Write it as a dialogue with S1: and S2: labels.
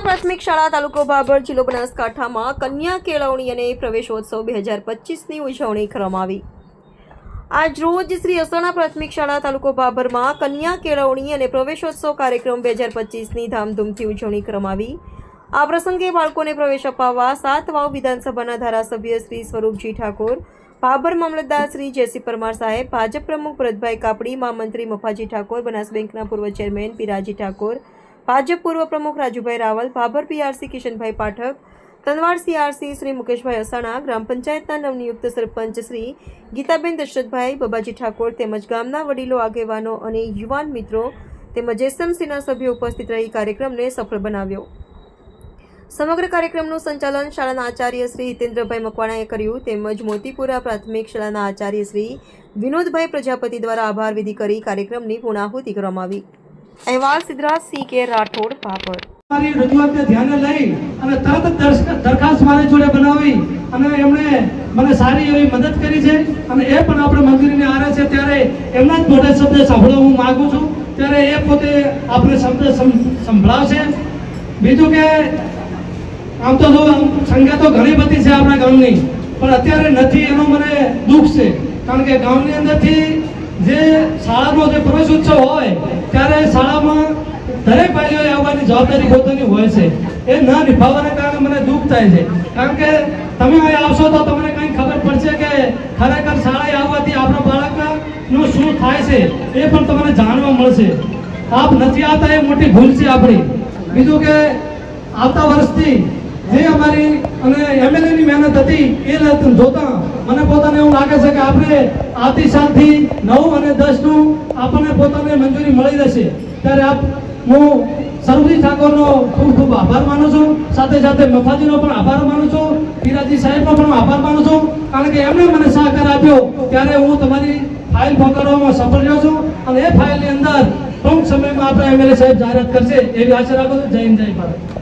S1: અસાણા પ્રાથમિક શાળા તાલુકો બાબર જિલ્લો બનાસકાંઠામાં કન્યા કેળવણી અને પ્રવેશોત્સવ બે હજાર પચીસની ઉજવણી કરવામાં આવી. આજ રોજ શ્રી અસાણા પ્રાથમિક શાળા તાલુકો બાબરમાં કન્યા કેળવણી અને પ્રવેશોત્સવ કાર્યક્રમ બે હજાર પચીસની ધામધૂમથી ઉજવણી કરવામાં આવી. આ પ્રસંગે બાળકોને પ્રવેશ અપાવવા સાત વાવ વિધાનસભાના ધારાસભ્ય શ્રી સ્વરૂપજી ઠાકોર, ભાભર મામલતદાર શ્રી જેસી પરમાર સાહેબ, ભાજપ પ્રમુખ ભરતભાઈ કાપડી મહામંત્રી મફાજી ઠાકોર, બનાસ બેંકના પૂર્વ ચેરમેન પીરાજી ઠાકોર ભાજપ પૂર્વ પ્રમુખ રાજુભાઈ રાવલ, ભાભર પીઆરસી કિશનભાઈ પાઠક તનવાડ સીઆરસી શ્રી મુકેશભાઈ અસાણા, ગ્રામ પંચાયતના નવનિયુક્ત સરપંચ શ્રી ગીતાબેન દશરથભાઈ, બબાજી ઠાકોર તેમજ ગામના વડીલો, આગેવાનો અને યુવાન મિત્રો તેમજ એસએમસીના સભ્યો ઉપસ્થિત રહી કાર્યક્રમને સફળ બનાવ્યો. સમગ્ર કાર્યક્રમનું સંચાલન શાળાના આચાર્ય શ્રી હિતેન્દ્રભાઈ મકવાણાએ કર્યું તેમજ મોતીપુરા પ્રાથમિક શાળાના આચાર્ય શ્રી વિનોદભાઈ પ્રજાપતિ દ્વારા આભાર વિધિ કરી કાર્યક્રમની પૂર્ણાહુતિ કરવામાં આવી. અહેવાલ સિદ્ધરાજ સી કે રાઠોડ પાપડ.
S2: મારી રજૂઆતને ધ્યાને લઈ અને તરત દરખાસ્ત મારી જોડે બનાવી અને એમણે મને સારી એવી મદદ કરી છે અને એ પણ આપણે મંજૂરીને આરે છે ત્યારે એમના જ મોઢે શબ્દ સાંભળવા હું માગું છું. ત્યારે એ પોતે આપણે શબ્દ સંભળાવશે. બીજું કે આમ તો જો સંખ્યા તો ઘણી બધી છે આપણા ગામની, પણ અત્યારે નથી, એનો મને દુઃખ છે. કારણ કે ગામની અંદરથી જે શાળાનો જે પ્રવેશ ઉત્સવ હોય, ત્યારે જવાબદારી પોતાની હોય છે, એ ન નિભાવવાને કારણે મને દુઃખ થાય છે. કારણ કે તમે અહીં આવશો તો તમને કંઈ ખબર પડશે કે ખરેખર શાળાએ આવવાથી આપણા બાળકનું શું થાય છે, એ પણ તમને જાણવા મળશે. આપ નથી આવતા, એ મોટી ભૂલ છે આપણી. બીજું કે આવતા વર્ષથી જે અમારી અને એમએલએની મહેનત હતી, એ જોતા મને પોતાને એવું લાગે છે કે આપણે આવતી સાલથી નવ અને દસનું આપણને પોતાને મંજૂરી મળી રહેશે. ત્યારે આપ હું સરોજી ઠાકોરનો ખૂબ ખૂબ આભાર માનું છું. સાથે સાથે મફાજીનો પણ આભાર માનું છું. પીરાજી સાહેબનો પણ આભાર માનું છું. કારણ કે એમણે મને સહકાર આપ્યો ત્યારે હું તમારી ફાઇલ પકડવામાં સફળ રહ્યો છું. અને એ ફાઇલની અંદર ટૂંક સમયમાં આપણે એમએલએ સાહેબ જાહેરાત કરશે. એવી આશા રાખું છું. જય હિન્દ, જય ભારત.